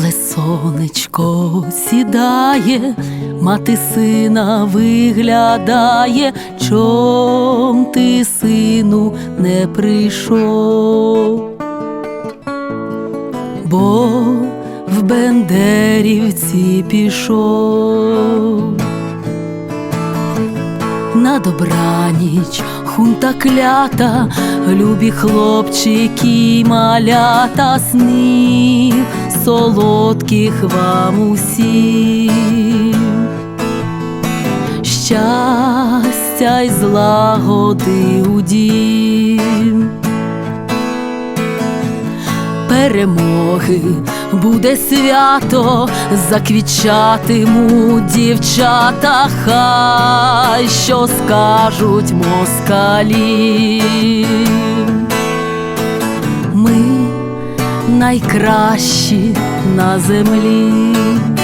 Сонечко сідає, мати сина виглядає, чом ти, сину, не прийшов, бо в Бендерівці пішов. На добраніч хунта клята, любі хлопчики малята снів солодких вам усім. Щастя й злагоди у дім. Перемоги буде свято, заквічатимуть дівчата, хай що скажуть москалі. Найкращі на землі.